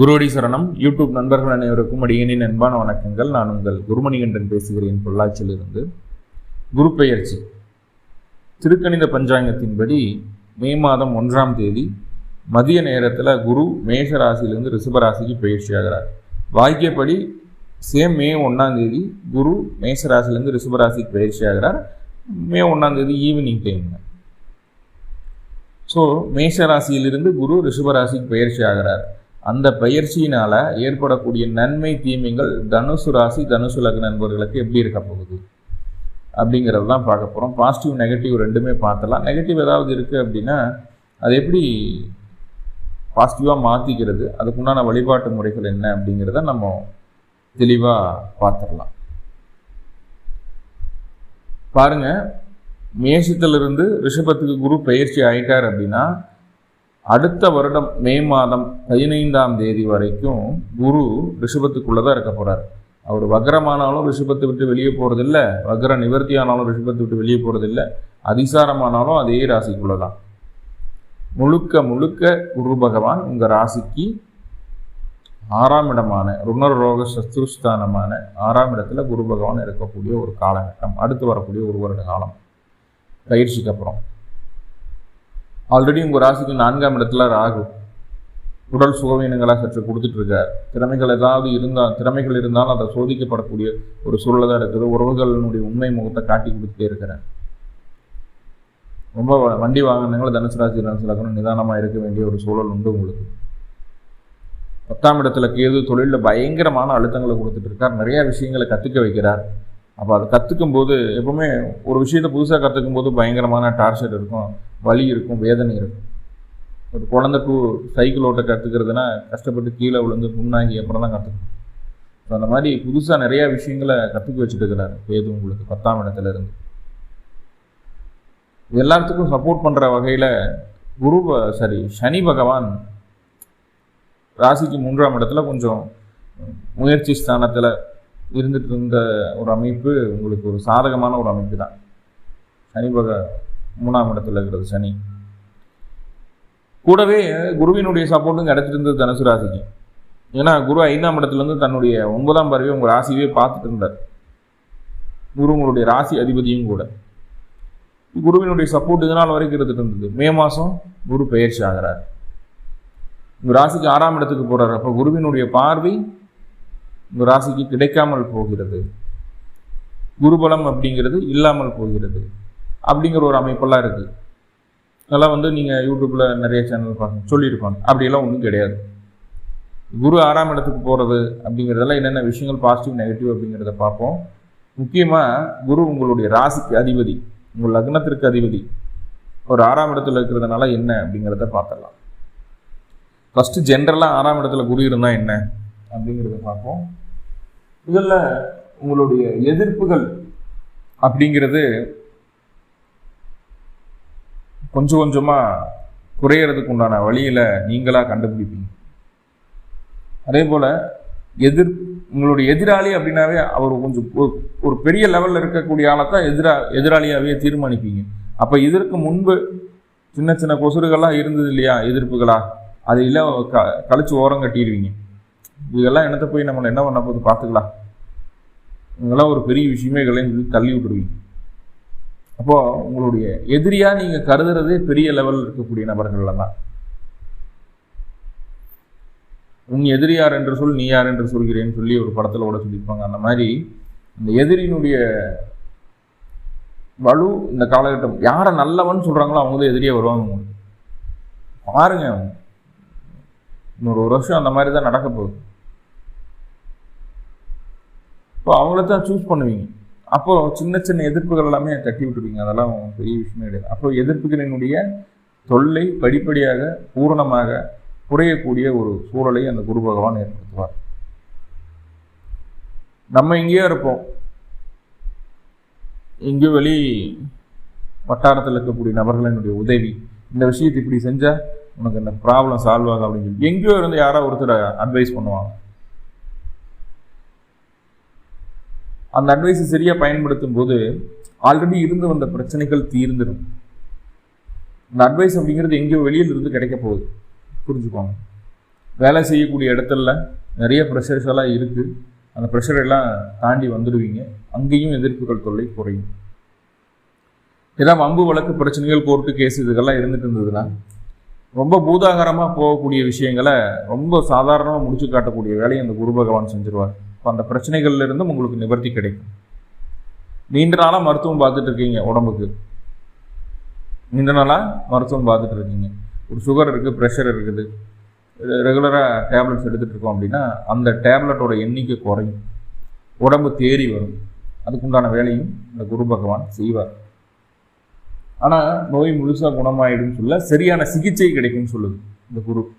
குருவடி சரணம். யூடியூப் நண்பர்கள் அனைவருக்கும் அடியனின் அன்பான வணக்கங்கள். நான் உங்கள் குருமணிகண்டன் பேசுகிறேன் பொள்ளாச்சியிலிருந்து. குரு பெயர்ச்சி. திருக்கணித பஞ்சாங்கத்தின்படி மே மாதம் ஒன்றாம் தேதி மதிய நேரத்தில் குரு மேஷ ராசியிலிருந்து ரிஷபராசிக்கு பயிற்சி ஆகிறார் வாக்கியப்படி சேம் மே ஒன்றாம் தேதி குரு மேஷ ராசியிலேருந்து ரிஷபராசிக்கு பயிற்சி ஆகிறார் மே ஒன்றாம் தேதி ஈவினிங் டைமில் ஸோ மேஷ ராசியிலிருந்து குரு ரிஷபராசிக்கு பயிற்சி ஆகிறார் அந்த பயிற்சியினால ஏற்படக்கூடிய நன்மை தீமைகள் தனுசு ராசி தனுசு லக்ன நண்பர்களுக்கு எப்படி இருக்க போகுது? அப்படிங்கிறது தான் பார்க்க போகிறோம் பாசிட்டிவ் நெகட்டிவ் ரெண்டுமே பார்த்தலாம் நெகட்டிவ் ஏதாவது இருக்குது அப்படின்னா அது எப்படி பாசிட்டிவாக மாற்றிக்கிறது அதுக்குண்டான வழிபாட்டு முறைகள் என்ன அப்படிங்கிறத நம்ம தெளிவாக பார்த்துடலாம். பாருங்க மேஷத்திலிருந்து ரிஷபத்துக்கு குரு பயிற்சி ஆயிட்டார் அப்படின்னா அடுத்த வருடம் மே மாதம் பதினைந்தாம் தேதி வரைக்கும் குரு ரிஷபத்துக்குள்ளே தான் இருக்க போகிறார் அவர் வக்ரமானாலும் ரிஷபத்தை விட்டு வெளியே போகிறதில்ல வக்ர நிவர்த்தி ஆனாலும் ரிஷபத்தை விட்டு வெளியே போகிறதில்ல அதிசாரமானாலும் அதே ராசிக்குள்ளே தான் முழுக்க முழுக்க குரு பகவான் உங்கள் ராசிக்கு ஆறாம் இடமான ருணரோக சத்ருஸ்தானமான ஆறாம் இடத்துல குரு பகவான் இருக்கக்கூடிய ஒரு காலகட்டம் அடுத்து வரக்கூடிய ஒரு வருட காலம். பயிற்சிக்கு அப்புறம். ஆல்ரெடி உங்கள் ராசிக்கு நான்காம் இடத்துல ராகு. உடல் சுகவீனங்களாக சற்று கொடுத்துட்டு இருக்கார் திறமைகள் ஏதாவது இருந்தால் திறமைகள் இருந்தாலும் அதை சோதிக்கப்படக்கூடிய ஒரு சூழல் தான் இருக்குது. உறவுகளினுடைய உண்மை முகத்தை காட்டி கொடுத்துட்டே இருக்கிறேன் ரொம்ப வண்டி வாகனங்களை தனுசு ராசி தனுசு லக்னம் நிதானமாக இருக்க வேண்டிய ஒரு சூழல் உண்டு உங்களுக்கு. பத்தாம் இடத்துல கேது தொழிலில் பயங்கரமான அழுத்தங்களை கொடுத்துட்டு இருக்கார் நிறைய விஷயங்களை கற்றுக்க வைக்கிறார். அப்போ அதை கற்றுக்கும் போது எப்பவுமே ஒரு விஷயத்தை புதுசாக கற்றுக்கும் போது பயங்கரமான டார்ச்சர் இருக்கும் வலி இருக்கும் வேதனை இருக்கும். ஒரு குழந்தை டூ சைக்கிள் ஓட்ட கற்றுக்கிறதுனா கஷ்டப்பட்டு கீழே விழுந்து புண்ணாங்கி அப்புறம் தான் கற்றுக்கணும் ஸோ அந்த மாதிரி புதுசாக நிறையா விஷயங்களை கற்றுக்க வச்சுட்டு இருக்கிறாரு வேது உங்களுக்கு பத்தாம் இடத்துல இருந்து. எல்லாத்துக்கும் சப்போர்ட் பண்ணுற வகையில் குரு சாரி சனி பகவான் ராசிக்கு மூன்றாம் இடத்துல கொஞ்சம் முயற்சி ஸ்தானத்தில் இருந்துட்டு இருந்த ஒரு அமைப்பு உங்களுக்கு ஒரு சாதகமான ஒரு அமைப்பு தான். சனி பக மூணாம் இடத்துல இருக்கிறது சனி. கூடவே குருவினுடைய சப்போர்ட்டும் கிடைச்சிருந்தது இருந்தது தனுசு ராசிக்கு. ஏன்னா குரு ஐந்தாம் இடத்துலேருந்து தன்னுடைய ஒன்பதாம் பறவை உங்கள் ராசியவே பார்த்துட்டு இருந்தார். குரு உங்களுடைய ராசி அதிபதியும் கூட. குருவினுடைய சப்போர்ட் இதனால் வரைக்கும் இருந்துட்டு இருந்தது. மே மாதம் குரு பெயர்ச்சி ஆகிறார். உங்கள் ராசிக்கு ஆறாம் இடத்துக்கு போகிறார் அப்போ குருவினுடைய பார்வை ராசிக்கு கிடைக்காமல் போகிறது. குருபலம் அப்படிங்கிறது இல்லாமல் போகிறது. அப்படிங்கிற ஒரு அமைப்பெல்லாம் இருக்குது அதெல்லாம் வந்து நீங்கள் யூடியூப்பில் நிறைய சேனல் பார்க்க சொல்லியிருப்பாங்க. அப்படியெல்லாம் ஒன்றும் கிடையாது. குரு ஆறாம் இடத்துக்கு போகிறது அப்படிங்கிறதெல்லாம் என்னென்ன விஷயங்கள் பாசிட்டிவ் நெகட்டிவ் அப்படிங்கிறத பார்ப்போம். முக்கியமாக குரு உங்களுடைய ராசிக்கு அதிபதி உங்கள் லக்னத்திற்கு அதிபதி ஒரு ஆறாம் இடத்துல இருக்கிறதுனால என்ன அப்படிங்கிறத பார்த்துடலாம். ஃபஸ்ட்டு ஜென்ரலாக ஆறாம் இடத்துல குரு இருந்தால் என்ன? அப்படிங்கிறத பார்ப்போம். இதில் உங்களுடைய எதிர்ப்புகள் அப்படிங்கிறது கொஞ்சம் கொஞ்சமாக குறையிறதுக்கு உண்டான வழியில் நீங்களாக கண்டுபிடிப்பீங்க. அதே போல் எதிர் உங்களுடைய எதிராளி அப்படின்னாவே அவர் கொஞ்சம் ஒரு- பெரிய லெவலில் இருக்கக்கூடிய ஆளை தான் எதிரா எதிராளியாகவே தீர்மானிப்பீங்க. அப்போ இதற்கு முன்பு சின்ன சின்ன கொசுறுகள்லாம் இருந்தது இல்லையா எதிர்ப்புகளா? அது இல்லை க கழிச்சு ஓரம் கட்டிடுவீங்க இதெல்லாம் என்னத்தை போய் நம்மளை என்ன பண்ண போது பார்த்துக்கலாம். இதெல்லாம் ஒரு பெரிய விஷயமே இல்லைன்னு சொல்லி தள்ளி விட்டுருவீங்க அப்போது உங்களுடைய எதிரியாக நீங்கள் கருதுறதே பெரிய லெவலில் இருக்கக்கூடிய நபர்கள்ல தான். உன் எதிரி யார் என்று சொல் நீ யார் என்று சொல்கிறேன்னு சொல்லி ஒரு படத்தில் கூட சொல்லியிருப்பாங்க. அந்த மாதிரி இந்த எதிரியினுடைய வலு இந்த காலகட்டம் யாரை நல்லவன் சொல்கிறாங்களோ அவங்க தான் எதிரியே வருவாங்க உங்களுக்கு. பாருங்க. இன்னொரு ஒரு வருஷம் அந்த மாதிரி தான் நடக்க போகுது. இப்போ அவங்கள தான் சூஸ் பண்ணுவீங்க. அப்போ சின்ன சின்ன எதிர்ப்புகள் எல்லாமே தட்டி விட்டுருவீங்க. அதெல்லாம் பெரிய விஷயமே கிடையாது. அப்போ எதிர்ப்புகளினுடைய தொல்லை படிப்படியாக பூரணமாக குறையக்கூடிய ஒரு சூழலை அந்த குரு பகவான் ஏற்படுத்துவார். நம்ம இங்கேயே இருப்போம். எங்கேயோ வெளி வட்டாரத்தில் இருக்கக்கூடிய நபர்களினுடைய உதவி. இந்த விஷயத்தை இப்படி செஞ்சால் உனக்கு இந்த ப்ராப்ளம் சால்வ் ஆகும் அப்படின்னு சொல்லி எங்கேயோ இருந்து யாரோ ஒருத்தர் அட்வைஸ் பண்ணுவாங்க. அந்த அட்வைஸை சரியாக பயன்படுத்தும் போது ஆல்ரெடி இருந்து வந்த பிரச்சனைகள் தீர்ந்துடும் இந்த அட்வைஸ் அப்படிங்கிறது எங்கேயோ வெளியில் இருந்து கிடைக்க போகுது. புரிஞ்சுக்கோங்க. வேலை செய்யக்கூடிய இடத்துல நிறைய ப்ரெஷர்ஸ் எல்லாம் இருக்குது அந்த ப்ரெஷர் எல்லாம் தாண்டி வந்துடுவீங்க அங்கேயும் எதிர்ப்புகள் தொல்லை குறையும். ஏதாவது வம்பு வழக்கு பிரச்சனைகள் கோர்ட்டு கேஸ் இதுக்கெல்லாம் இருந்துட்டு இருந்ததுன்னா ரொம்ப பூதாகரமாக போகக்கூடிய விஷயங்களை ரொம்ப சாதாரணமாக முடிச்சு காட்டக்கூடிய வேலையை அந்த குரு பகவான் செஞ்சிருவார். இப்போ அந்த பிரச்சனைகள்ல இருந்தும் உங்களுக்கு நிவர்த்தி கிடைக்கும். நீண்ட நாளாக மருத்துவம் பார்த்துட்டு இருக்கீங்க உடம்புக்கு. நீண்ட நாளாக மருத்துவம் பார்த்துட்டு இருக்கீங்க ஒரு சுகர் இருக்குது ப்ரெஷர் இருக்குது. ரெகுலராக டேப்லெட்ஸ் எடுத்துகிட்டு இருக்கோம் அப்படின்னா அந்த டேப்லெட்டோட எண்ணிக்கை குறையும். உடம்பு தேறி வரும். அதுக்குண்டான வேலையும் இந்த குரு பகவான் செய்வார். ஆனால் நோய் முழுசாக குணமாயிடும்னு சொல்ல சரியான சிகிச்சை கிடைக்கும்னு சொல்லுது இந்த குரு.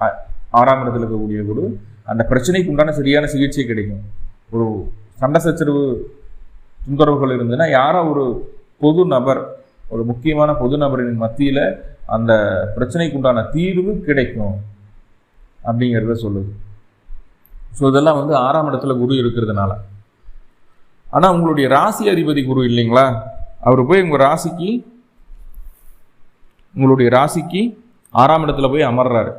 ஆ- ஆறாம் இடத்துல இருக்கக்கூடிய குரு அந்த பிரச்சனைக்கு உண்டான சரியான சிகிச்சை கிடைக்கும். ஒரு சண்டை சச்சரவு தொந்தரவுகள் இருந்ததுன்னா யாரோ ஒரு பொது நபர் ஒரு முக்கியமான பொது நபரின் மத்தியில் அந்த பிரச்சனைக்கு உண்டான தீர்வு கிடைக்கும் அப்படிங்கிறத சொல்லுது. ஸோ இதெல்லாம் வந்து ஆறாம் இடத்துல குரு இருக்கிறதுனால. ஆனால் உங்களுடைய ராசி அதிபதி குரு இல்லைங்களா? அவர் போய் உங்கள் ராசிக்கு உங்களுடைய ராசிக்கு ஆறாம் இடத்துல போய் அமர்றாரு.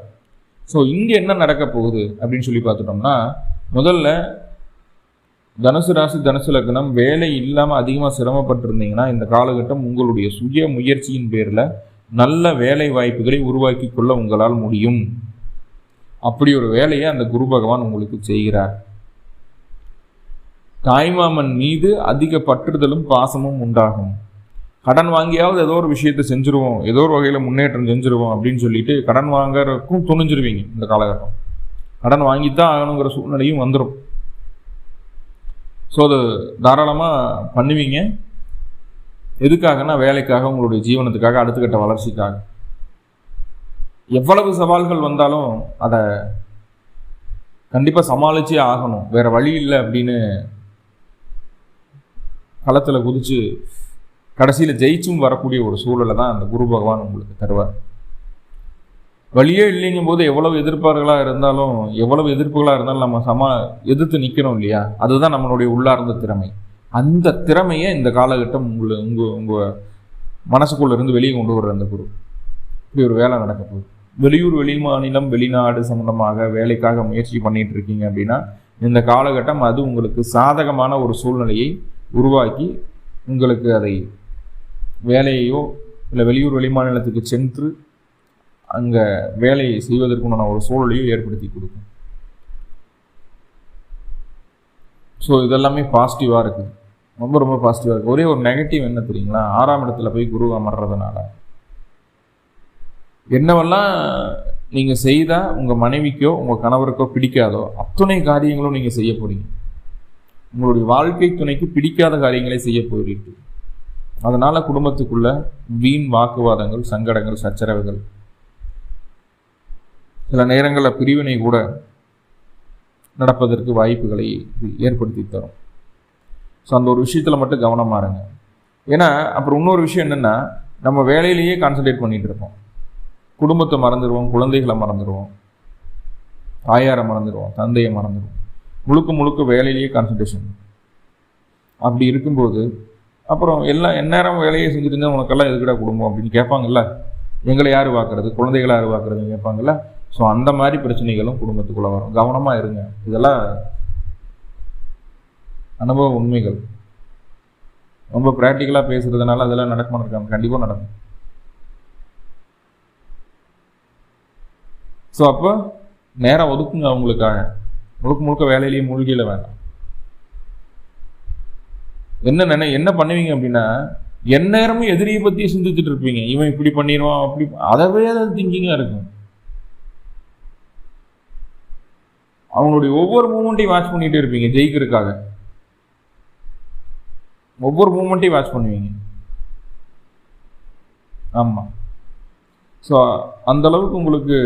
ஸோ இங்கே என்ன நடக்க போகுது அப்படின்னு சொல்லி பார்த்துட்டோம்னா முதல்ல தனுசு ராசி தனுசு லக்னம் வேலை இல்லாமல் அதிகமாக சிரமப்பட்டிருந்தீங்கன்னா இந்த காலகட்டம் உங்களுடைய சுய முயற்சியின் பேரில் நல்ல வேலை வாய்ப்புகளை உருவாக்கி கொள்ள உங்களால் முடியும். அப்படி ஒரு வேலையை அந்த குரு பகவான் உங்களுக்கு செய்கிறார். தாய்மாமன் மீது அதிக பற்றுதலும் பாசமும் உண்டாகும். கடன் வாங்கியாவது ஏதோ ஒரு விஷயத்தை செஞ்சுருவோம் ஏதோ ஒரு வகையில் முன்னேற்றம் செஞ்சுருவோம் அப்படின்னு சொல்லிட்டு கடன் வாங்குறதுக்கும் துணிஞ்சிருவீங்க இந்த காலகட்டம். கடன் வாங்கி தான் ஆகணுங்கிற சூழ்நிலையும் வந்துடும் ஸோ அது தாராளமாக பண்ணுவீங்க. எதுக்காகனா வேலைக்காக உங்களுடைய ஜீவனத்துக்காக அடுத்த கட்ட வளர்ச்சிக்காக. எவ்வளவு சவால்கள் வந்தாலும் அதை கண்டிப்பாக சமாளிச்சே ஆகணும். வேறு வழி இல்லை அப்படின்னு களத்தில் குதித்து கடைசியில் ஜெயிச்சும் வரக்கூடிய ஒரு சூழலை தான் அந்த குரு பகவான் உங்களுக்கு தருவார். வழியே இல்லைங்கும் போது எவ்வளவு எதிர்ப்பார்களாக இருந்தாலும் எவ்வளவு எதிர்ப்புகளாக இருந்தாலும் நம்ம சமா எதிர்த்து நிற்கணும் இல்லையா? அதுதான் நம்மளுடைய உள்ளார்ந்த திறமை. அந்த திறமையை இந்த காலகட்டம் உங்களை உங்கள் உங்கள் மனசுக்குள்ளே இருந்து வெளியே கொண்டு வர்ற அந்த குரு. இப்படி ஒரு வேலை நடக்க போகுது. வெளியூர் வெளிமாநிலம் வெளிநாடு சம்பந்தமாக வேலைக்காக முயற்சி பண்ணிட்டு இருக்கீங்க அப்படின்னா இந்த காலகட்டம் அது உங்களுக்கு சாதகமான ஒரு சூழ்நிலையை உருவாக்கி உங்களுக்கு அதை வேலையையோ இல்லை வெளியூர் வெளிமாநிலத்துக்கு சென்று அங்கே வேலையை செய்வதற்குண்டான ஒரு சூழலையோ ஏற்படுத்தி கொடுக்கும். ஸோ இதெல்லாமே பாசிட்டிவாக இருக்குது ரொம்ப ரொம்ப பாசிட்டிவாக இருக்குது ஒரே ஒரு நெகட்டிவ் என்ன தெரியுங்களா? ஆறாம் இடத்துல போய் குரு அமர்றதுனால. என்னவெல்லாம் நீங்கள் செய்தால் உங்கள் மனைவிக்கோ உங்கள் கணவருக்கோ பிடிக்காதோ அத்துணை காரியங்களும் நீங்கள் செய்ய போகிறீங்க உங்களுடைய வாழ்க்கை துணைக்கு பிடிக்காத காரியங்களை செய்ய போகிறீர்கள் அதனால் குடும்பத்துக்குள்ள வீண் வாக்குவாதங்கள் சங்கடங்கள் சச்சரவுகள். சில நேரங்களில் பிரிவினை கூட நடப்பதற்கு வாய்ப்புகளை இது ஏற்படுத்தி தரும். ஸோ அந்த ஒரு விஷயத்தில் மட்டும் கவனமாக இருங்க. ஏன்னா அப்புறம் இன்னொரு விஷயம் என்னென்னா நம்ம வேலையிலேயே கான்சன்ட்ரேட் பண்ணிகிட்டு இருப்போம். குடும்பத்தை மறந்துடுவோம் குழந்தைகளை மறந்துடுவோம் தாயாரை மறந்துடுவோம் தந்தையை மறந்துடுவோம் முழுக்க முழுக்க வேலையிலேயே கான்சன்ட்ரேஷன் அப்படி இருக்கும்போது அப்புறம் எல்லாம் எந்நேரம் வேலையை செஞ்சுட்டு இருந்தால் உனக்கெல்லாம் எதுக்கடா குடும்பம் அப்படின்னு கேட்பாங்கல்ல? எங்களை யார் பார்க்கறது? குழந்தைகளை யார் பார்க்குறதுன்னு கேட்பாங்கல்ல? ஸோ அந்த மாதிரி பிரச்சனைகளும் குடும்பத்துக்குள்ளே வரும். கவனமாக இருங்க. இதெல்லாம் அனுபவ உண்மைகள். ரொம்ப ப்ராக்டிக்கலாக பேசுகிறதுனால அதெல்லாம் நடக்குமா இருக்காங்க. கண்டிப்பாக நடக்கும். ஸோ அப்போ நேரம் ஒதுக்குங்க அவங்களுக்காக. முழுக்க முழுக்க வேலையிலேயே மூழ்கியில வேண்டாம் என்ன நினை என்ன பண்ணுவீங்க அப்படின்னா எந்நேரமும் எதிரியை பற்றி சிந்திச்சுட்டு இருப்பீங்க. இவன் இப்படி பண்ணிடுவான் அப்படி அதவே அது திங்கிங்காக இருக்கும். அவங்களுடைய ஒவ்வொரு மூமெண்ட்டையும் வாட்ச் பண்ணிட்டு இருப்பீங்க ஜெயிக்கிறதுக்காக. ஒவ்வொரு மூமெண்ட்டையும் வாட்ச் பண்ணுவீங்க. ஆமாம் ஸோ அந்த அளவுக்கு உங்களுக்கு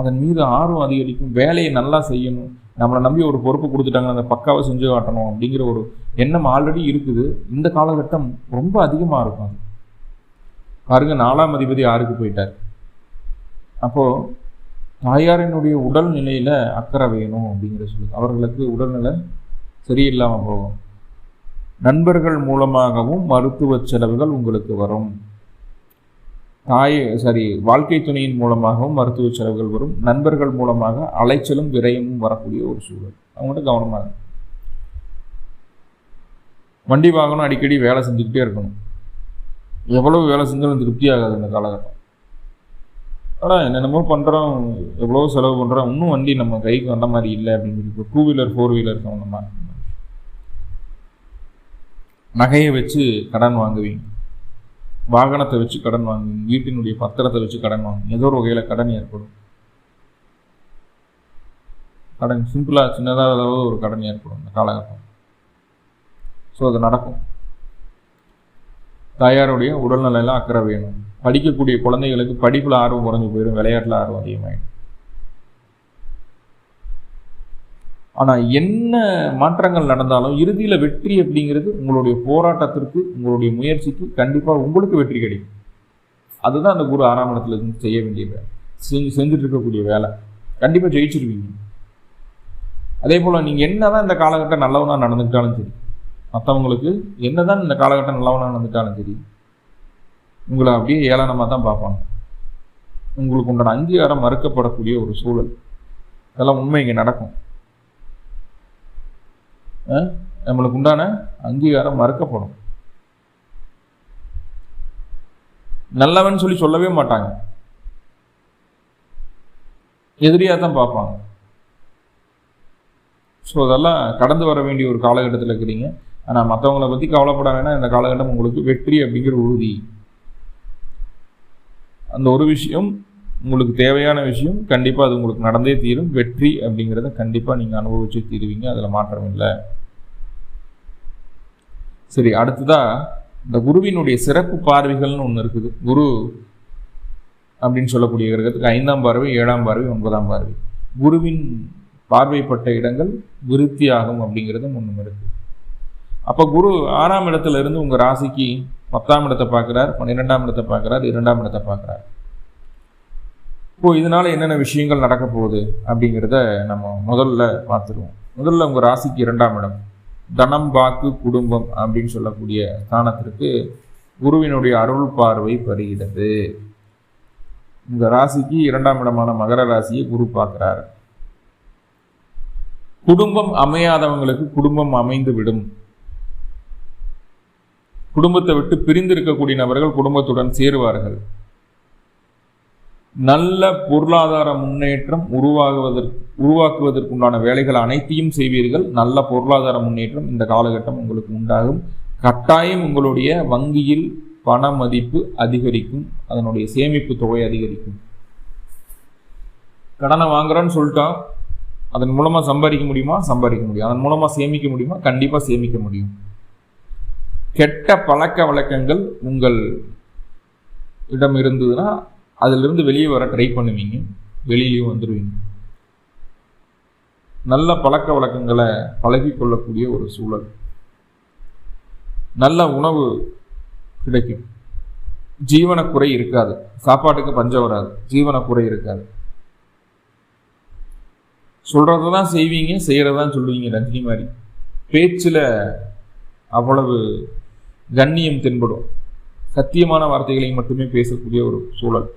அதன் மீது ஆர்வம் அதிகரிக்கும் வேலையை நல்லா செய்யணும் நம்மளை நம்பி ஒரு பொறுப்பு கொடுத்துட்டாங்க அந்த பக்காவை செஞ்சு காட்டணும் அப்படிங்கிற ஒரு எண்ணம் ஆல்ரெடி இருக்குது. இந்த காலகட்டம் ரொம்ப அதிகமாக இருக்கும் அது. பாருங்க நாலாம் அதிபதி ஆறுக்கு போயிட்டார்? அப்போது தாயாரினுடைய உடல் நிலையில் அக்கறை வேணும் அப்படிங்கிற சொல்லுது. அவர்களுக்கு உடல்நிலை சரியில்லாமல் போகும். நண்பர்கள் மூலமாகவும் மருத்துவ செலவுகள் உங்களுக்கு வரும். தாய் சாரி வாழ்க்கை துணையின் மூலமாகவும் மருத்துவ செலவுகள் வரும். நண்பர்கள் மூலமாக அலைச்சலும் விரயமும் வரக்கூடிய ஒரு சூழல். அவங்கள்ட்ட கவனமாக வண்டி வாகனம் அடிக்கடி வேலை செஞ்சுக்கிட்டே இருக்கணும். எவ்வளவு வேலை செஞ்சாலும் திருப்தி ஆகாது இந்த காலகட்டம். ஆனால் என்னென்னமோ பண்ணுறோம் எவ்வளோ செலவு பண்ணுறோம் இன்னும் வண்டி நம்ம கைக்கு வந்த மாதிரி இல்லை அப்படின்னு சொல்லி டூ வீலர் ஃபோர் வீலர் சம்மந்தமாக நகையை வச்சு கடன் வாங்குவீங்க. வாகனத்தை வச்சு கடன் வாங்குவீங்க வீட்டினுடைய பத்திரத்தை வச்சு கடன் வாங்குவீங்க ஏதோ ஒரு வகையில் கடன் ஏற்படும். கடன் சிம்பிளாக சின்னதாக ஏதாவது ஒரு கடன் ஏற்படும் இந்த காலகட்டம். ஸோ அது நடக்கும். தாயாருடைய உடல்நிலையில் அக்கறை வேணும். படிக்கக்கூடிய குழந்தைகளுக்கு படிப்பில் ஆர்வம் குறைஞ்சு போயிடும் விளையாட்டில் ஆர்வம் அதிகமாகிடும் ஆனால் என்ன மாற்றங்கள் நடந்தாலும் இறுதியில் வெற்றி அப்படிங்கிறது உங்களுடைய போராட்டத்திற்கு உங்களுடைய முயற்சிக்கு கண்டிப்பாக உங்களுக்கு வெற்றி கிடைக்கும். அதுதான் அந்த குரு ஆறாம் இடத்துல இருந்து செய்ய வேண்டிய வேலை. செஞ்சு செஞ்சுட்டு இருக்கக்கூடிய வேலை. கண்டிப்பாக ஜெயிச்சிருவீங்க. அதே போல் நீங்கள் என்ன தான் இந்த காலகட்டம் நல்லவனாக நடந்துக்கிட்டாலும் சரி மற்றவங்களுக்கு என்னதான் இந்த காலகட்டம் நல்லவனாக நடந்துட்டாலும் சரி உங்களை அப்படியே ஏளனமாக தான் பார்ப்பாங்க. உங்களுக்கு உண்டான அங்கீகாரம் மறுக்கப்படக்கூடிய ஒரு சூழல். இதெல்லாம் உண்மை இங்கே நடக்கும். நம்மளுக்கு உண்டான அங்கீகாரம் மறுக்கப்படும். நல்லவன் சொல்லி சொல்லவே மாட்டாங்க. எதிரியாக தான் பார்ப்பாங்க. ஸோ அதெல்லாம் கடந்து வர வேண்டிய ஒரு காலகட்டத்தில் இருக்கிறீங்க. ஆனால் மற்றவங்களை பற்றி கவலைப்பட வேணாம் இந்த காலகட்டம் உங்களுக்கு வெற்றி அப்படிங்கிற உறுதி. அந்த ஒரு விஷயம் உங்களுக்கு தேவையான விஷயம் கண்டிப்பாக அது உங்களுக்கு நடந்தே தீரும். வெற்றி அப்படிங்கிறத கண்டிப்பாக நீங்கள் அனுபவிச்சு தீருவீங்க. அதில் மாற்றம் இல்லை. சரி அடுத்ததாக இந்த குருவினுடைய சிறப்பு பார்வைகள்னு ஒன்று இருக்குது. குரு அப்படின்னு சொல்லக்கூடிய கிரகத்துக்கு ஐந்தாம் பார்வை ஏழாம் பார்வை ஒன்பதாம் பார்வை. குருவின் பார்வைப்பட்ட இடங்கள் விருத்தி ஆகும் அப்படிங்கிறதும் ஒன்றும் இருக்குது. அப்போ குரு ஆறாம் இடத்துல இருந்து உங்கள் ராசிக்கு பத்தாம் இடத்தை பார்க்குறார் பன்னிரெண்டாம் இடத்தை பார்க்குறார் இரண்டாம் இடத்தை பார்க்குறார். இப்போது இதனால என்னென்ன விஷயங்கள் நடக்க போகுது அப்படிங்கிறத நம்ம முதல்ல பார்த்துருவோம். முதல்ல உங்கள் ராசிக்கு இரண்டாம் இடம். தனம் வாக்கு குடும்பம் அப்படின்னு சொல்லக்கூடிய ஸ்தானத்திற்கு குருவினுடைய அருள் பார்வை பருகிறது உங்கள் ராசிக்கு இரண்டாம் இடமான மகர ராசியை குரு பார்க்குறாரு. குடும்பம் அமையாதவங்களுக்கு குடும்பம் அமைந்து விடும் குடும்பத்தை விட்டு பிரிந்து இருக்கக்கூடிய நபர்கள் குடும்பத்துடன் சேருவார்கள். நல்ல பொருளாதார முன்னேற்றம் உருவாகுவதற்கு உருவாக்குவதற்குண்டான வேலைகள் அனைத்தையும் செய்வீர்கள். நல்ல பொருளாதார முன்னேற்றம் இந்த காலகட்டம் உங்களுக்கு உண்டாகும். கட்டாயம் உங்களுடைய வங்கியில் பண மதிப்பு அதிகரிக்கும். அதனுடைய சேமிப்பு தொகை அதிகரிக்கும். கடனை வாங்குறோன்னு சொல்லிட்டா அதன் மூலமாக சம்பாதிக்க முடியுமா? சம்பாதிக்க முடியும். அதன் மூலமாக சேமிக்க முடியுமா? கண்டிப்பாக சேமிக்க முடியும். கெட்ட பழக்க வழக்கங்கள் உங்கள் இடம் இருந்ததுன்னா அதிலிருந்து வெளியே வர ட்ரை பண்ணுவீங்க. வெளியிலையும் வந்துடுவீங்க நல்ல பழக்க வழக்கங்களை பழகி கொள்ளக்கூடிய ஒரு சூழல். நல்ல உணவு கிடைக்கும். ஜீவனக்குறை இருக்காது. சாப்பாட்டுக்கு பஞ்சம் வராது. ஜீவனக்குறை இருக்காது. சொல்கிறத தான் செய்வீங்க செய்கிறதான் சொல்லுவீங்க ரஜினி மாதிரி. பேச்சில் அவ்வளவு கண்ணியம் தென்படும். சத்தியமான வார்த்தைகளை மட்டுமே பேசக்கூடிய ஒரு சூழல்.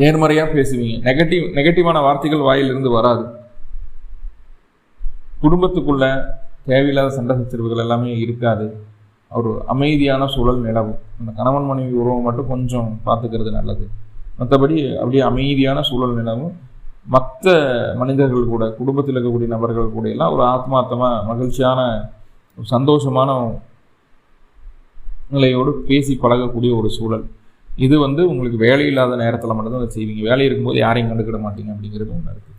நேர்மறையாக பேசுவீங்க. நெகட்டிவ் நெகட்டிவான வார்த்தைகள் வாயிலிருந்து வராது. குடும்பத்துக்குள்ள தேவையில்லாத சண்டை சச்சரவுகள் எல்லாமே இருக்காது. ஒரு அமைதியான சூழல் நிலவும். அந்த கணவன் மனைவி உறவு மட்டும் கொஞ்சம் பார்த்துக்கிறது நல்லது. மற்றபடி அப்படியே அமைதியான சூழல் நிலவும். மற்ற மனிதர்கள் கூட குடும்பத்தில் இருக்கக்கூடிய நபர்கள் கூட எல்லாம் ஒரு ஆத்மார்த்தமாக மகிழ்ச்சியான ஒரு சந்தோஷமான நிலையோடு பேசி பழகக்கூடிய ஒரு சூழல். இது வந்து உங்களுக்கு வேலை இல்லாத நேரத்தில் மட்டும்தான் அதை செய்வீங்க. வேலை இருக்கும்போது யாரையும் கண்டுக்கிட மாட்டீங்க அப்படிங்கிறது ஒன்று இருக்குது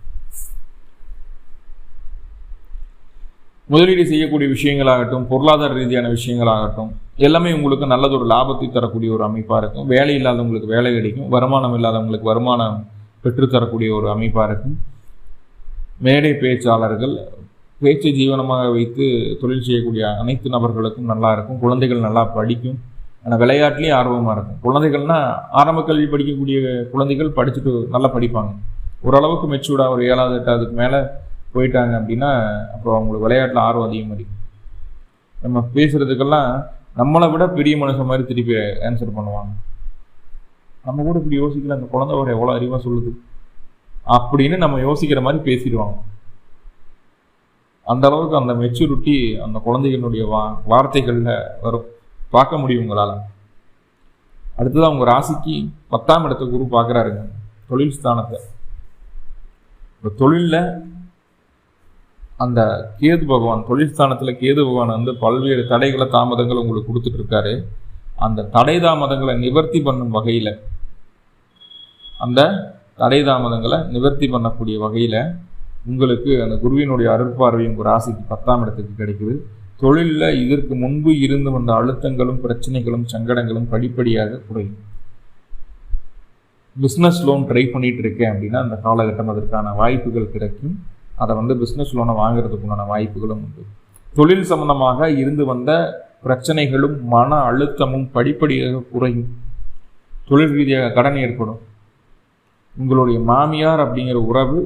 முதலீடு செய்யக்கூடிய விஷயங்களாகட்டும் பொருளாதார ரீதியான விஷயங்களாகட்டும் எல்லாமே உங்களுக்கு நல்லதொரு லாபத்தை தரக்கூடிய ஒரு அமைப்பாக இருக்கும். வேலை இல்லாதவங்களுக்கு வேலை கிடைக்கும். வருமானம் இல்லாதவங்களுக்கு வருமானம் பெற்றுத்தரக்கூடிய ஒரு அமைப்பாக இருக்கும். மேடை பேச்சாளர்கள் பேச்சை ஜீவனமாக வைத்து தொழில் செய்யக்கூடிய அனைத்து நபர்களுக்கும் நல்லா இருக்கும். குழந்தைகள் நல்லா படிக்கும். ஆனால் விளையாட்டுலேயும் ஆர்வமாக இருக்கும். குழந்தைகள்னா ஆரம்ப கல்வி படிக்கக்கூடிய குழந்தைகள் படிச்சுட்டு நல்லா படிப்பாங்க. ஓரளவுக்கு மெச்சூர்டாக ஒரு ஏழாவது எட்டாவதுக்கு மேலே போயிட்டாங்க அப்படின்னா அப்புறம் அவங்களுக்கு விளையாட்டில் ஆர்வம் அதிகமாக இருக்கும் நம்ம பேசுகிறதுக்கெல்லாம் நம்மளை விட பெரிய மனுஷன் மாதிரி திருப்பி ஆன்சர் பண்ணுவாங்க. நம்ம கூட இப்படி யோசிக்கல அந்த குழந்தை ஒரு எவ்வளோ அறிவாக சொல்லுது? அப்படின்னு நம்ம யோசிக்கிற மாதிரி பேசிடுவாங்க. அந்த அளவுக்கு அந்த மெச்சூரிட்டி அந்த குழந்தைகளுடைய வா வார்த்தைகளில் வரும். பார்க்க முடியும் உங்களால். அடுத்தது அவங்க ராசிக்கு பத்தாம் இடத்த குரு பார்க்குறாருங்க. தொழில் ஸ்தானத்தை. தொழிலில் அந்த கேது பகவான் தொழில் ஸ்தானத்தில் கேது பகவான் வந்து பல்வேறு தடைகளை தாமதங்களை உங்களுக்கு கொடுத்துட்ருக்காரு அந்த தடை தாமதங்களை நிவர்த்தி பண்ணும் வகையில் அந்த தடை தாமதங்களை நிவர்த்தி பண்ணக்கூடிய வகையில் உங்களுக்கு அந்த குருவினுடைய அருட்பார்வை உங்கள் ராசிக்கு பத்தாம் இடத்துக்கு கிடைக்குது. தொழிலில் இதற்கு முன்பு இருந்து வந்த அழுத்தங்களும் பிரச்சனைகளும் சங்கடங்களும் படிப்படியாக குறையும். பிஸ்னஸ் லோன் ட்ரை பண்ணிகிட்டு இருக்கேன் அப்படின்னா அந்த காலகட்டம் அதற்கான வாய்ப்புகள் கிடைக்கும். அதை வந்து பிஸ்னஸ் லோனை வாங்குறதுக்குண்டான வாய்ப்புகளும் உண்டு. தொழில் சம்பந்தமாக இருந்து வந்த பிரச்சனைகளும் மன அழுத்தமும் படிப்படியாக குறையும். தொழில் ரீதியாக கடன் ஏற்படும். உங்களுடைய மாமியார் அப்படிங்கிற உறவு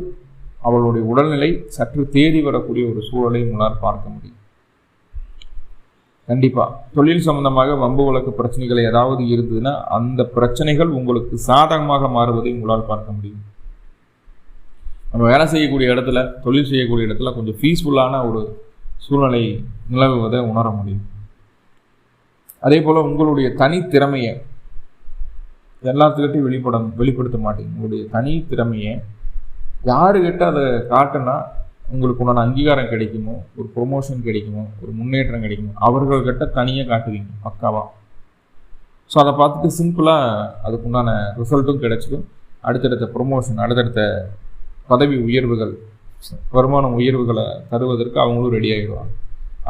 அவளுடைய உடல்நிலை சற்று தேடி வரக்கூடிய ஒரு சூழலை உங்களால் பார்க்க முடியும். கண்டிப்பாக தொழில் சம்பந்தமாக வம்பு வழக்கு பிரச்சனைகள் ஏதாவது இருந்ததுன்னா அந்த பிரச்சனைகள் உங்களுக்கு சாதகமாக மாறுவதை உங்களால் பார்க்க முடியும். நம்ம வேலை செய்யக்கூடிய இடத்துல தொழில் செய்யக்கூடிய இடத்துல கொஞ்சம் பீஸ்ஃபுல்லான ஒரு சூழ்நிலை நிலவுவதை உணர முடியும். அதே போல் உங்களுடைய தனித்திறமையை எல்லாத்துக்கிட்டையும் வெளிப்பட வெளிப்படுத்த மாட்டேங்க உங்களுடைய தனி திறமையை யாருக்கிட்ட அதை காட்டுனா உங்களுக்கு உண்டான அங்கீகாரம் கிடைக்குமோ ஒரு ப்ரொமோஷன் கிடைக்குமோ ஒரு முன்னேற்றம் கிடைக்குமோ அவர்கள்கிட்ட தனியாக காட்டுவீங்க பக்காவா. ஸோ அதை பார்த்துட்டு சிம்பிளாக அதுக்குண்டான ரிசல்ட்டும் கிடைச்சிடும். அடுத்தடுத்த ப்ரொமோஷன் அடுத்தடுத்த பதவி உயர்வுகள் வருமானம் உயர்வுகளை தருவதற்கு அவங்களும் ரெடி ஆகிடுவாங்க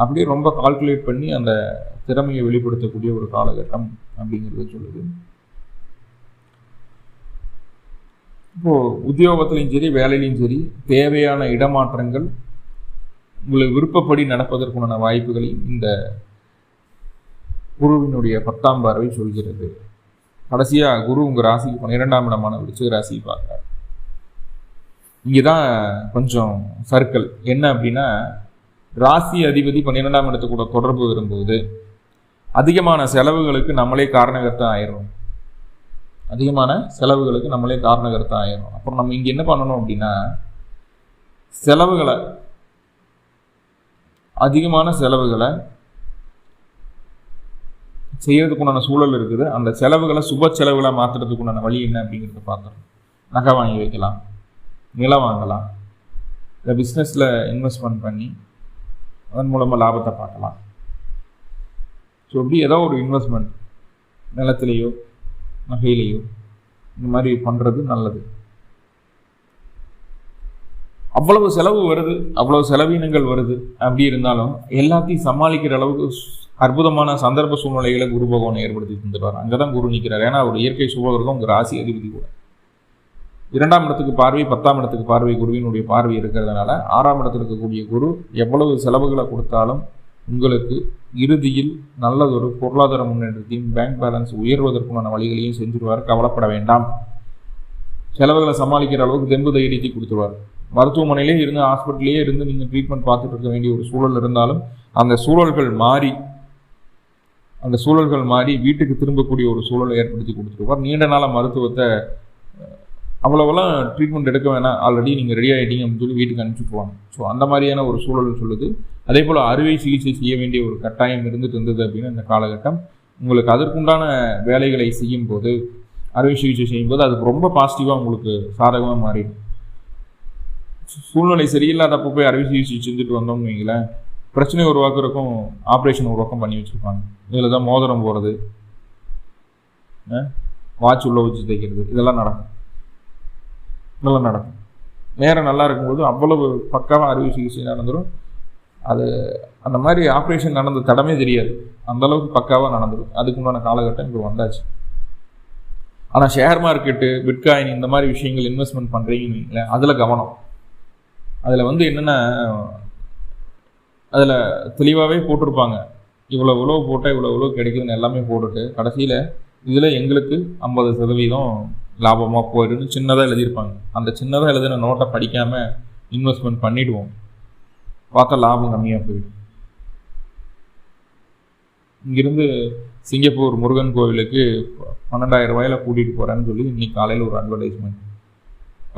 அப்படியே ரொம்ப கால்குலேட் பண்ணி அந்த திறமையை வெளிப்படுத்தக்கூடிய ஒரு காலகட்டம் அப்படிங்கிறத சொல்லுது. இப்போது உத்தியோகத்துலேயும் சரி வேலையிலையும் சரி தேவையான இடமாற்றங்கள் உங்களை விருப்பப்படி நடப்பதற்குண்டான வாய்ப்புகளையும் இந்த குருவினுடைய பத்தாம் பார்வை சொல்கிறது. கடைசியாக குரு உங்கள் ராசிக்கு பன்னிரெண்டாம் இடமான விருச்சிக ராசியை பார்க்குறார். இங்கே தான் கொஞ்சம் சர்க்கிள். என்ன அப்படின்னா ராசி அதிபதி பன்னிரெண்டாம் இடத்துக்கூட தொடர்பு வரும்போது அதிகமான செலவுகளுக்கு நம்மளே காரணகர்த்தம் ஆயிடும் அதிகமான செலவுகளுக்கு நம்மளே காரணகர்த்த ஆயிடும் அப்புறம் நம்ம இங்கே என்ன பண்ணணும் அப்படின்னா செலவுகளை அதிகமான செலவுகளை செய்யறதுக்குண்டான சூழல் இருக்குது. அந்த செலவுகளை சுப செலவுகளை மாற்றுறதுக்குண்டான வழி என்ன அப்படிங்கிறத பார்த்துறோம் நகை வாங்கி வைக்கலாம் நிலம் வாங்கலாம் இல்லை பிஸ்னஸில் இன்வெஸ்ட்மெண்ட் பண்ணி அதன் மூலமாக லாபத்தை பார்க்கலாம். ஸோ இப்படி ஏதோ ஒரு இன்வெஸ்ட்மெண்ட் நிலத்திலேயோ நகையிலையோ இந்த மாதிரி பண்ணுறது நல்லது. அவ்வளவு செலவு வருது அவ்வளவு செலவினங்கள் வருது அப்படி இருந்தாலும் எல்லாத்தையும் சமாளிக்கிற அளவுக்கு அற்புதமான சந்தர்ப்ப சூழ்நிலைகளை குரு பகவான் ஏற்படுத்தி தந்துடுவார் அங்கே தான் குரு நிற்கிறார் ஏன்னா அவர் இயற்கை சுபகிரகம் உங்கள் ராசி அதிபதி கூட. இரண்டாம் இடத்துக்கு பார்வை பத்தாம் இடத்துக்கு பார்வை குருவினுடைய பார்வை இருக்கிறதுனால ஆறாம் இடத்துல இருக்கக்கூடிய குரு எவ்வளவு செலவுகளை கொடுத்தாலும் உங்களுக்கு இறுதியில் நல்லதொரு பொருளாதார முன்னேற்றத்தையும் பேங்க் பேலன்ஸ் உயர்வதற்குண்டான வழிகளையும் செஞ்சுருவார். கவலைப்பட வேண்டாம். செலவுகளை சமாளிக்கிற அளவுக்கு தெம்பு தைரியத்தை கொடுத்துருவார். மருத்துவமனையிலே இருந்து ஹாஸ்பிட்டலே இருந்து நீங்கள் ட்ரீட்மெண்ட் பார்த்துட்டு இருக்க வேண்டிய ஒரு சூழல் இருந்தாலும் அந்த சூழல்கள் மாறி அந்த சூழல்கள் மாறி வீட்டுக்கு திரும்பக்கூடிய ஒரு சூழலை ஏற்படுத்தி கொடுத்துருவார். நீண்ட நாள மருத்துவத்தை அவ்வளோவெல்லாம் ட்ரீட்மெண்ட் எடுக்க வேணாம். ஆல்ரெடி நீங்கள் ரெடி ஆகிட்டீங்க அப்படின்னு சொல்லி வீட்டுக்கு அனுப்பிச்சுட்டுருவாங்க. ஸோ அந்த மாதிரியான ஒரு சூழல் சொல்லுது. அதே போல் அறுவை சிகிச்சை செய்ய வேண்டிய ஒரு கட்டாயம் இருந்துட்டு இருந்தது அப்படின்னு இந்த காலகட்டம் உங்களுக்கு அதற்குண்டான வேலைகளை செய்யும் போது அறுவை சிகிச்சை செய்யும்போது அது ரொம்ப பாசிட்டிவாக உங்களுக்கு சாதகமாக மாறிடும். சூழ்நிலை சரியில்லாதப்போ போய் அறுவை சிகிச்சை செஞ்சுட்டு வந்தோம்னு வைங்களேன் பிரச்சனை உருவாக்குறக்கும் ஆப்ரேஷன் உருவாக்கம் பண்ணி வச்சுருப்பாங்க. இதில் தான் மோதிரம் போகிறது வாட்ச் உள்ள வச்சு தைக்கிறது இதெல்லாம் நடக்கும். நல்லா நடக்கும். நேரம் நல்லா இருக்கும்போது அவ்வளவு பக்காவாக அறுவை சிகிச்சை நடந்துடும் அது அந்த மாதிரி ஆப்ரேஷன் நடந்த தடமே தெரியாது. அந்தளவுக்கு பக்காவாக நடந்துடும் அதுக்குண்டான காலகட்டம் இப்போ வந்தாச்சு. ஆனால் ஷேர் மார்க்கெட்டு பிட்காயின் இந்த மாதிரி விஷயங்கள் இன்வெஸ்ட்மெண்ட் பண்ணுறீங்கன்னு வைங்களேன் அதில் கவனம். அதில் வந்து என்னென்னா அதில் தெளிவாகவே போட்டிருப்பாங்க. இவ்வளோ இவ்வளோ போட்டால் இவ்வளோ இவ்வளோ கிடைக்குதுன்னு எல்லாமே போட்டுட்டு கடைசியில் இதில் எங்களுக்கு ஐம்பது சதவீதம் லாபமாக போயிடுன்னு சின்னதாக எழுதியிருப்பாங்க. அந்த சின்னதாக எழுதின நோட்டை படிக்காமல் இன்வெஸ்ட்மெண்ட் பண்ணிவிடுவோம் பார்த்தா லாபம் கம்மியாக போயிடும். இங்கிருந்து சிங்கப்பூர் முருகன் கோவிலுக்கு பன்னெண்டாயிரம் ரூபாயில் கூட்டிகிட்டு போகிறேன்னு சொல்லி இன்னைக்கு காலையில் ஒரு அட்வர்டைஸ்மெண்ட்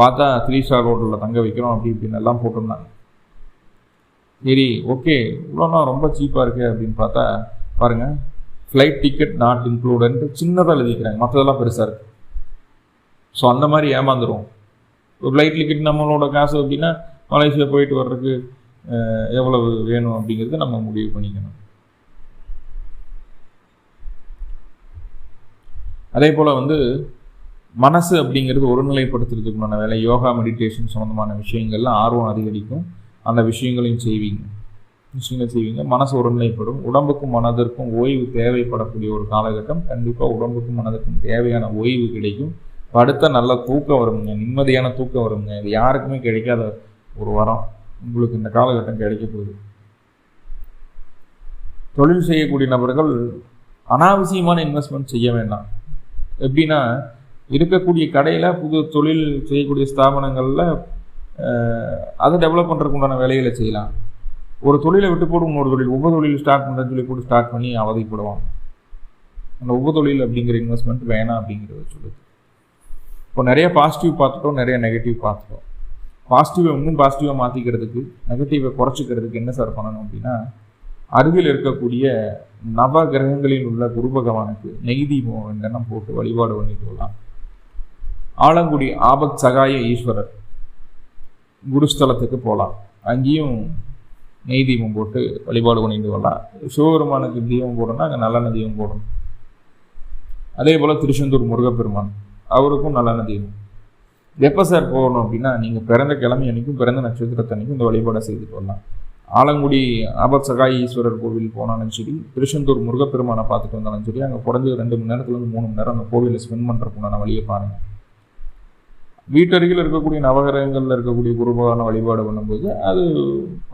பார்த்தா த்ரீ ஸ்டார் ஹோட்டலில் தங்க வைக்கிறோம் அப்படி இப்படின்னு எல்லாம் போட்டிருந்தாங்க. சரி ஓகே இவ்வளோனா ரொம்ப சீப்பாக இருக்குது அப்படின்னு பார்த்தா பாருங்கள் ஃப்ளைட் டிக்கெட் நாட் இன்க்ளூடன்ட்டு சின்னதாக எழுதிக்கிறாங்க மற்றதெல்லாம் பெருசாக இருக்குது ஸோ அந்த மாதிரி ஏமாந்துடும் ஒரு ஃப்ளைட் டிக்கெட் நம்மளோட காசு அப்படின்னா மலேசியா போயிட்டு வர்றதுக்கு எவ்வளவு வேணும் அப்படிங்கிறத நம்ம முடிவு பண்ணிக்கணும். அதே போல் வந்து மனசு அப்படிங்கிறது ஒருநிலைப்படுத்துறதுக்குண்டான வேலை யோகா மெடிடேஷன் சம்மந்தமான விஷயங்கள்லாம் ஆர்வம் அதிகரிக்கும். அந்த விஷயங்களையும் செய்வீங்க. விஷயங்கள் செய்வீங்க. மனசு ஒருநிலைப்படும். உடம்புக்கும் மனதிற்கும் ஓய்வு தேவைப்படக்கூடிய ஒரு காலகட்டம். கண்டிப்பாக உடம்புக்கும் மனதிற்கும் தேவையான ஓய்வு கிடைக்கும். படுத்த நல்ல தூக்கம் வருங்க நிம்மதியான தூக்கம் வருங்க இது யாருக்குமே கிடைக்காத ஒரு வரம். உங்களுக்கு இந்த காலகட்டம் கிடைக்க போகுது. தொழில் செய்யக்கூடிய நபர்கள் அனாவசியமான இன்வெஸ்ட்மெண்ட் செய்ய வேண்டாம். எப்படின்னா இருக்கக்கூடிய கடையில் புது தொழில் செய்யக்கூடிய ஸ்தாபனங்களில் அதை டெவலப் பண்ணுறதுக்கு உண்டான வேலைகளை செய்யலாம். ஒரு தொழிலை விட்டு போட்டு இன்னொரு தொழில் உப தொழில் ஸ்டார்ட் பண்ணுறேன்னு சொல்லி கூட ஸ்டார்ட் பண்ணி அவதிப்படுவாங்க. அந்த உப தொழில் அப்படிங்கிற இன்வெஸ்ட்மெண்ட் வேணாம் அப்படிங்கிறத சொல்லுது. இப்போ நிறைய பாசிட்டிவ் பார்த்துட்டோம் நிறைய நெகட்டிவ் பார்த்துட்டோம். பாசிட்டிவை இன்னும் பாசிட்டிவாக மாற்றிக்கிறதுக்கு நெகட்டிவை குறைச்சிக்கிறதுக்கு என்ன சார் பண்ணணும் அப்படின்னா அருகில் இருக்கக்கூடிய நவ கிரகங்களில் உள்ள குரு பகவானுக்கு நெய்தீபம் போட்டு வழிபாடு பண்ணிட்டு வரலாம். ஆலங்குடி ஆபத் சகாய ஈஸ்வரர் குருஸ்தலத்துக்கு போகலாம் அங்கேயும் நெய் தீபம் போட்டு வழிபாடு பண்ணிட்டு வரலாம். சிவபெருமானுக்கு தீபம் போடணும்னா அங்கே நல்லெண்ணெய் தீபம் போடணும். அதே போல் திருச்செந்தூர் முருகப்பெருமான் அவருக்கும் நல்ல தீபம் எப்போ சார் போகணும் அப்படின்னா நீங்கள் பிறந்த கிழமை அன்னைக்கும் பிறந்த நட்சத்திரத்தன்னைக்கும் இந்த வழிபாடை செய்துட்டு வரலாம். ஆலங்குடி ஆபத்சகாய் ஈஸ்வரர் கோவில் போனாலும் சரி திருச்செந்தூர் முருகப்பெருமானை பார்த்துட்டு வந்தாலும் சரி அங்கே குறைஞ்சது ரெண்டு மணி நேரத்துலேருந்து மூணு மணி நேரம் அந்த கோவிலில் ஸ்பெண்ட் பண்ணுறதுக்குண்டான வழியை பாருங்கள் வீட்டருகில் இருக்கக்கூடிய நவகிரகங்களில் இருக்கக்கூடிய குருபகான வழிபாடு பண்ணும்போது அது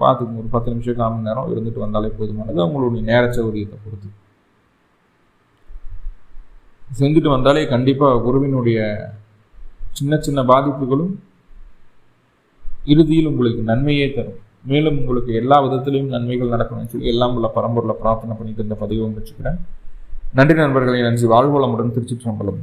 பார்த்துக்கணும் ஒரு பத்து நிமிஷம் கால் மணி நேரம் இருந்துட்டு வந்தாலே போதுமானது. அவங்களுடைய நேர சௌரியத்தை பொறுத்து. செஞ்சுட்டு வந்தாலே கண்டிப்பாக குருவினுடைய சின்ன சின்ன பாதிப்புகளும் இறுதியில் உங்களுக்கு நன்மையே தரும். மேலும் உங்களுக்கு எல்லா விதத்திலையும் நன்மைகள் நடக்கணும்னு சொல்லி எல்லாம் உள்ள பரம்பொருளை பிரார்த்தனை பண்ணிட்டு இந்த பதிவு வச்சுக்கிறேன் நன்றி நண்பர்களை நன்றி. வாழ்வளமுடன் திருச்சி சம்பளம்